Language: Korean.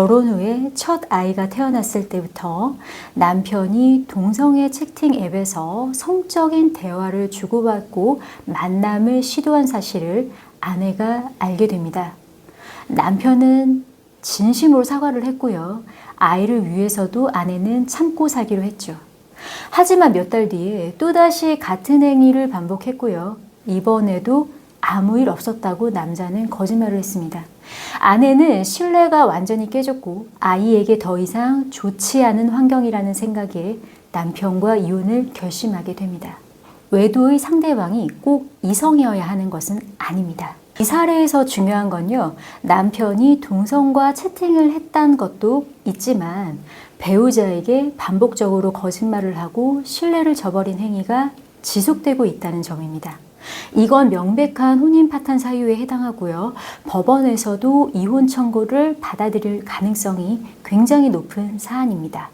결혼 후에 첫 아이가 태어났을 때부터 남편이 동성애 채팅 앱에서 성적인 대화를 주고받고 만남을 시도한 사실을 아내가 알게 됩니다. 남편은 진심으로 사과를 했고요. 아이를 위해서도 아내는 참고 살기로 했죠. 하지만 몇 달 뒤에 또다시 같은 행위를 반복했고요. 이번에도 아무 일 없었다고 남자는 거짓말을 했습니다. 아내는 신뢰가 완전히 깨졌고 아이에게 더 이상 좋지 않은 환경이라는 생각에 남편과 이혼을 결심하게 됩니다. 외도의 상대방이 꼭 이성이어야 하는 것은 아닙니다. 이 사례에서 중요한 건요, 남편이 동성과 채팅을 했다는 것도 있지만 배우자에게 반복적으로 거짓말을 하고 신뢰를 저버린 행위가 지속되고 있다는 점입니다. 이건 명백한 혼인 파탄 사유에 해당하고요. 법원에서도 이혼 청구를 받아들일 가능성이 굉장히 높은 사안입니다.